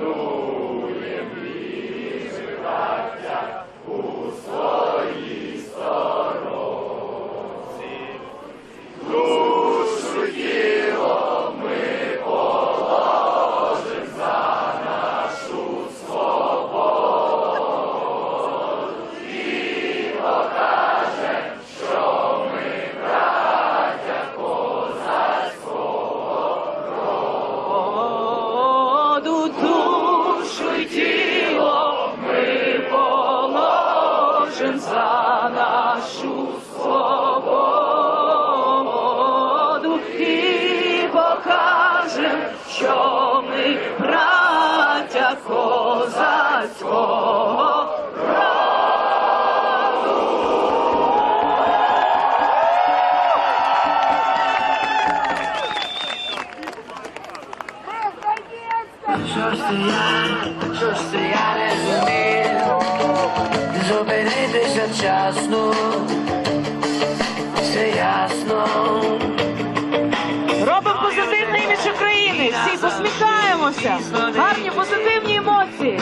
Hallelujah. Положим за нашу свободу і покажем, що ми браття козацького Що ж це я, що ж це я Вчасно, все ясно. Робимо позитивний імідж України. Всі посміхаємося. Гарні позитивні емоції.